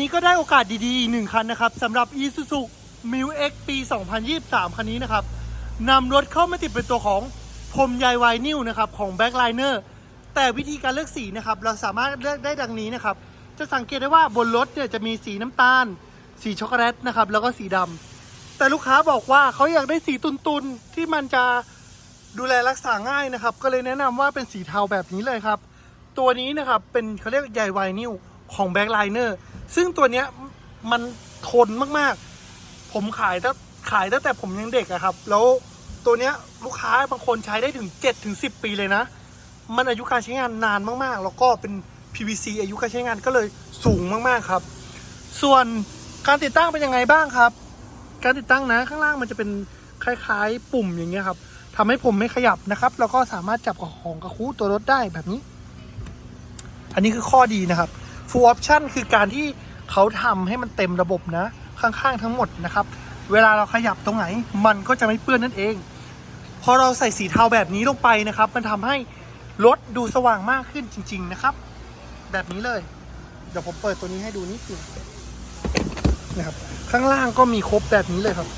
นี้ก็ได้โอกาสดีๆอีกหนึ่งคันนะครับสำหรับ Isuzu m i l X ปี 2023 คันนี้นะครับนำรถเข้ามาติดเป็นตัวของพรมใยไวนิลนะครับของ Backliner แต่วิธีการเลือกสีนะครับเราสามารถเลือกได้ดังนี้นะครับ จะสังเกตได้ว่าบนรถเนี่ยจะมีสีน้ำตาล สีช็อกโกแลตนะครับแล้วก็สีดำแต่ลูกค้าบอกว่าเขาอยากได้สีตุนๆ ที่มันจะดูแลรักษาง่ายนะครับ ก็เลยแนะนำว่าเป็นสีเทาแบบนี้เลยครับ ตัวนี้นะครับเป็นเขาเรียกใยไวนิล ของแบ็คไลเนอร์ซึ่งตัวเนี้ยมันทนมากๆ ผมขายตั้งขายตั้งแต่ผมยังเด็กอะครับ แล้วตัวเนี้ยลูกค้าบางคนใช้ได้ถึง7ถึง10 ปีเลยนะ มันอายุการใช้งานนานมากๆ แล้วก็เป็น PVC อายุการใช้งานก็เลยสูงมากๆครับ ส่วนการติดตั้งเป็นยังไงบ้างครับ การติดตั้งนะข้างล่างมันจะเป็นคล้ายๆ ปุ่มอย่างเงี้ยครับทำให้ผมไม่ขยับนะครับ แล้วก็สามารถจับกับของกระคู้ตัวรถได้แบบนี้ อันนี้คือข้อดีนะครับ full option คือการที่เขาทำให้มันเต็มระบบนะ ข้างๆทั้งหมดนะครับ เวลาเราขยับตรงไหน มันก็จะไม่เปื้อนนั่นเอง พอเราใส่สีเทาแบบนี้ลงไปนะครับ มันทำให้รถดูสว่างมากขึ้นจริง ๆนะครับ แบบนี้เลย เดี๋ยวผมเปิดตัวนี้ให้ดูนิดนึงนะครับ ข้างล่างก็มีครบแบบนี้เลยครับ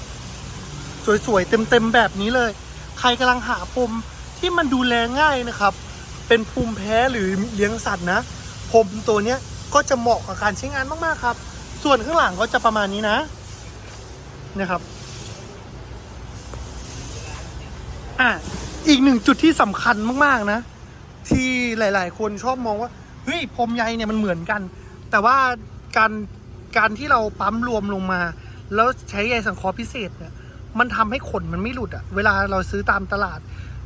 สวยๆเต็มๆแบบนี้เลย ใครกำลังหาพรมที่มันดูแลง่ายนะครับ เป็นภูมิแพ้หรือเลี้ยงสัตว์นะพรมตัวเนี้ย ก็จะเหมาะกับการใช้งานมากๆครับ ส่วนข้างหลังก็จะประมาณนี้นะนะครับอะอีกหนึ่งจุดที่สำคัญมากๆนะ ที่หลาย ๆ คนชอบมองว่าเฮ้ยพรมใยเนี่ยมันเหมือนกัน แต่ว่าการการที่เราปั๊มรวมลงมา แล้วใช้ใยสังเคราะห์พิเศษเนี่ยมันทำให้ขนมันไม่หลุดอะเวลาเราซื้อตามตลาด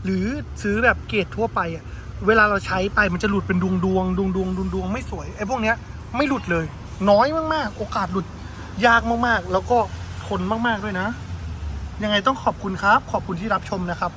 หรือซื้อแบบเกรดทั่วไปอะ เวลาเราใช้ไปมันจะหลุดเป็นดวงดวงดวงดวงดวงดวงไม่สวยไอ้พวกเนี้ยไม่หลุดเลย น้อยมากๆ โอกาสหลุดยากมากๆ แล้วก็ทนมากๆด้วยนะ ยังไงต้องขอบคุณครับ ขอบคุณที่รับชมนะครับ